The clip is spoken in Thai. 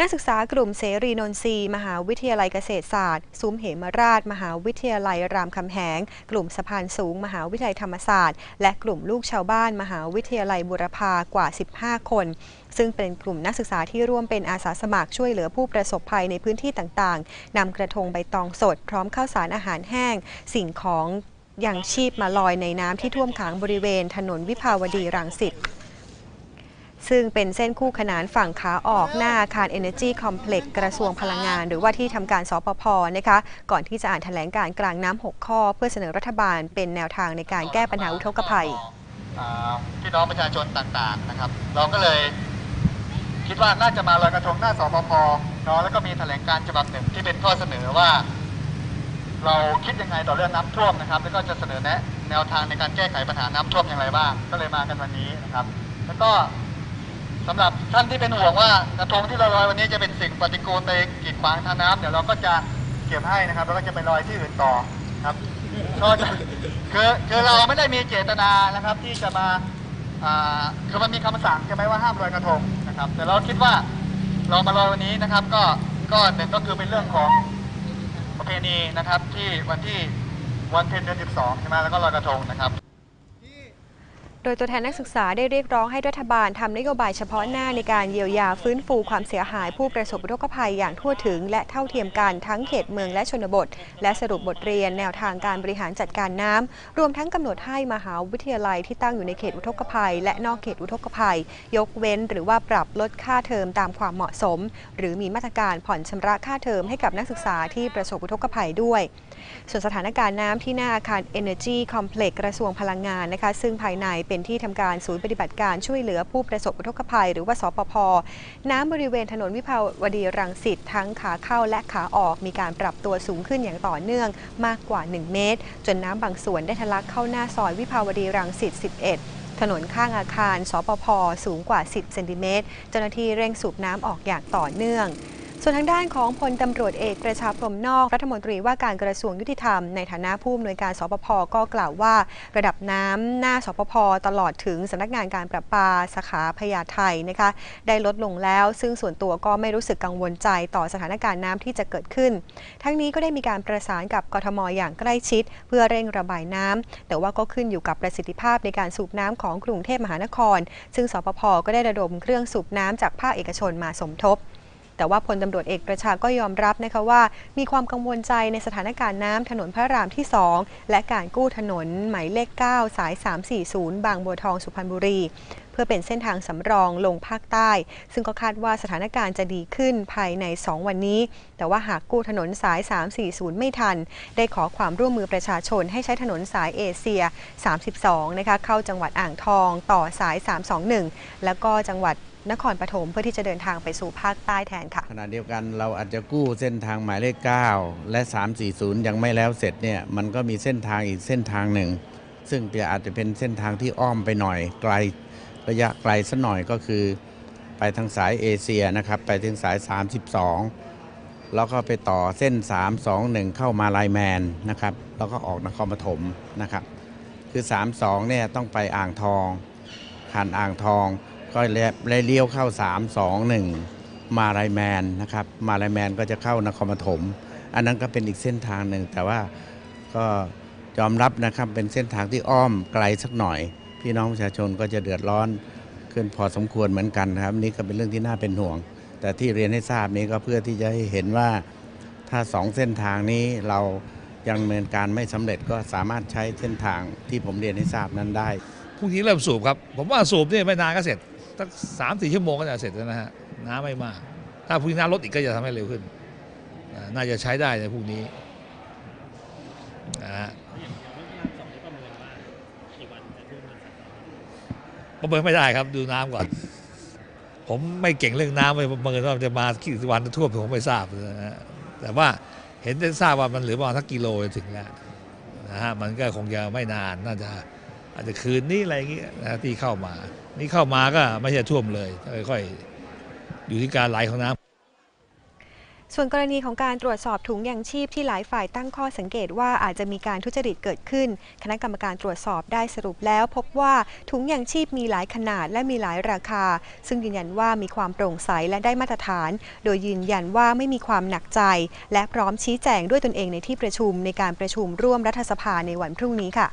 นักศึกษากลุ่มเสรีนนทรีย์มหาวิทยาลัยเกษตรศาสตร์ ซุ้มเหมราช มหาวิทยาลัยรามคำแหง กลุ่มสะพานสูง มหาวิทยาลัยธรรมศาสตร์ และกลุ่มลูกชาวบ้าน มหาวิทยาลัยบุรพากว่า 15 คน ซึ่งเป็นกลุ่มนักศึกษาที่ร่วมเป็นอาสาสมัครช่วยเหลือผู้ประสบภัยในพื้นที่ต่างๆนำกระทงใบตองสด พร้อมข้าวสารอาหารแห้ง สิ่งของ ยังชีพมาลอยในน้ำที่ท่วมขังบริเวณถนนวิภาวดีรังสิตซึ่งเป็นเส้นคู่ขนานฝั่งขาออกหน้าอาคาร Energy Complex กระทรวงพลังงาน หรือว่าที่ทำการสปพนะคะ ก่อนที่จะอ่านแถลงการกลางน้ำ 6 ข้อ เพื่อเสนอรัฐบาลเป็นแนวทางในการแก้ปัญหาอุทกภัยพี่น้องประชาชนต่างๆนะครับ เราก็เลยคิดว่าน่าจะมาลอยกระทงหน้าสปพเนาะแล้วก็มีแถลงการฉบับหนึ่งที่เป็นข้อเสนอว่า เราคิดยังไงต่อเรื่องน้ำท่วมนะครับ แล้วก็จะเสนอแนะแนวทางในการแก้ไขปัญหาน้ำท่วมอย่างไรบ้าง ก็เลยมากันวันนี้นะครับ แล้วก็สำหรับท่านที่เป็นห่วงว่ากระทงที่เราลอยวันนี้จะเป็นสิ่งปฏิกูลไปกีดขวางทางน้ำเดี๋ยวเราก็จะเก็บให้นะครับ แล้วก็จะไปลอยที่อื่นต่อครับก็จะคือคือเราไม่ได้มีเจตนานะครับ ที่จะมาอ่าคือมันมีคำสั่งใช่ไหมว่าห้ามลอยกระทงนะครับ แต่เราคิดว่าเรามาลอยวันนี้นะครับ ก็ก็หนึ่งก็คือเป็นเรื่องของ เพณีนะครับที่วันที่วันเพ็ญเดือน12ใช่ไหมแล้วก็ลอยกระทงนะครับ โดยตัวแทนนักศึกษาได้เรียกร้องให้รัฐบาลทำนโยบายเฉพาะหน้าในการเยียวยาฟื้นฟูความเสียหายผู้ประสบอุทกภัยอย่างทั่วถึง และเท่าเทียมกันทั้งเขตเมืองและชนบท และสรุปบทเรียนแนวทางการบริหารจัดการน้ำรวมทั้งกำหนดให้มหาวิทยาลัยที่ตั้งอยู่ในเขตอุทกภัย และนอกเขตอุทกภัย ยกเว้น หรือว่าปรับลดค่าเทอมตามความเหมาะสม หรือมีมาตรการผ่อนชำระค่าเทอมให้กับนักศึกษาที่ประสบอุทกภัยด้วย ส่วนสถานการณ์น้ำที่หน้าอาคาร Energy Complex กระทรวงพลังงานนะคะซึ่งภายในเป็นที่ทำการศูนย์ปฏิบัติการช่วยเหลือผู้ประสบอุทกภัย หรือว่าสปพน้ำบริเวณถนนวิภาวดีรังสิตทั้งขาเข้าและขาออกมีการปรับตัวสูงขึ้นอย่างต่อเนื่องมากกว่า 1 เมตร จนน้ำบางส่วนได้ทะลักเข้าหน้าซอยวิภาวดีรังสิต11ถนนข้างอาคาร สปพ สูงกว่า 10 เซนติเมตร เจ้าหน้าที่เร่งสูบน้ำออกอย่างต่อเนื่อง ส่วนทางด้านของพลตำรวจเอกประชาพรมนอกรัฐมนตรีว่าการกระทรวงยุติธรรมในฐานะผู้อำนวยการสปพก็กล่าวว่า ระดับน้ำหน้าสปพตลอดถึงสำนักงานการประปาสาขาพญาไทนะคะได้ลดลงแล้ว ซึ่งส่วนตัวก็ไม่รู้สึกกังวลใจต่อสถานการณ์น้ำที่จะเกิดขึ้น ทั้งนี้ก็ได้มีการประสานกับกทมอย่างใกล้ชิด เพื่อเร่งระบายน้ำแต่ว่าก็ขึ้นอยู่กับประสิทธิภาพในการสูบน้ำของกรุงเทพมหานคร ซึ่งสปพก็ได้ระดมเครื่องสูบน้ำจากภาคเอกชนมาสมทบ แต่ว่าพลตำรวจเอกประชาก็ยอมรับนะคะว่า มีความกังวลใจในสถานการณ์น้ำถนนพระรามที่ 2 และการกู้ถนนหมายเลข 9 สาย 340 บางบัวทองสุพรรณบุรีเพื่อเป็นเส้นทางสำรองลงภาคใต้ ซึ่งก็คาดว่าสถานการณ์จะดีขึ้นภายใน 2 วันนี้ แต่ว่าหากกู้ถนนสาย 340 ไม่ทัน ได้ขอความร่วมมือประชาชนให้ใช้ถนนสายเอเชีย 32 นะคะ เข้าจังหวัดอ่างทองต่อสาย 321 แล้วก็จังหวัดนครปฐมเพื่อที่จะเดินทางไปสู่ภาคใต้แทนค่ะ ขณะเดียวกันเราอาจจะกู้เส้นทางหมายเลข 9 และ 340 ยังไม่แล้วเสร็จเนี่ยมันก็มีเส้นทางอีกเส้นทางหนึ่ง ซึ่งอาจจะเป็นเส้นทางที่อ้อมไปหน่อยไกลระยะไกลสักหน่อยก็คือ ไปทางสายเอเชียนะครับไปถึงสาย 32 แล้วก็ไปต่อเส้น 321 เข้ามาลายแมนนะครับแล้วก็ออกนครปฐมนะครับคือ 32เนี่ยต้องไปอ่างทองผ่านอ่างทอง ก็เลยเลี้ยวเข้า 321 มาลายแมนนะครับ มาลายแมนก็จะเข้านครปฐม อันนั้นก็เป็นอีกเส้นทางหนึ่ง แต่ว่าก็ยอมรับนะครับเป็นเส้นทางที่อ้อมไกลสักหน่อย พี่น้องประชาชนก็จะเดือดร้อนขึ้นพอสมควรเหมือนกันนะครับ นี่ก็เป็นเรื่องที่น่าเป็นห่วง แต่ที่เรียนให้ทราบนี้ก็เพื่อที่จะให้เห็นว่าถ้าสองเส้นทางนี้เรายังดำเนินการไม่สำเร็จก็สามารถใช้เส้นทางที่ผมเรียนให้ทราบนั้นได้ พรุ่งนี้เริ่มสูบครับ ผมว่าสูบนี่ไม่นานก็เสร็จ สักสามสี่ชั่วโมงก็จะเสร็จแล้วนะฮะน้ำไม่มาก ถ้าพรุ่งนี้น้ำลดอีกก็จะทำให้เร็วขึ้น น่าจะใช้ได้ในพรุ่งนี้นะฮะประเมินไม่ได้ครับดูน้ำก่อน ผมไม่เก่งเรื่องน้ำไม่ประเมินว่าจะมากี่วันท่วมผมไม่ทราบนะฮะแต่ว่าเห็นได้ทราบว่ามันเหลือประมาณสักกิโลถึงแล้วนะฮะมันก็คงจะไม่นานน่าจะอาจจะคืนนี้อะไรอย่างเงี้ยนะที่เข้ามา นี่เข้ามาก็ไม่ใช่ท่วมเลยค่อยๆอยู่ที่การไหลของน้ำส่วนกรณีของการตรวจสอบถุงยางชีพที่หลายฝ่ายตั้งข้อสังเกตว่าอาจจะมีการทุจริตเกิดขึ้น คณะกรรมการตรวจสอบได้สรุปแล้ว พบว่าถุงยางชีพมีหลายขนาดและมีหลายราคา ซึ่งยืนยันว่ามีความโปร่งใสและได้มาตรฐาน โดยยืนยันว่าไม่มีความหนักใจ และพร้อมชี้แจงด้วยตนเองในที่ประชุมในการประชุมร่วมรัฐสภาในวันพรุ่งนี้ค่ะ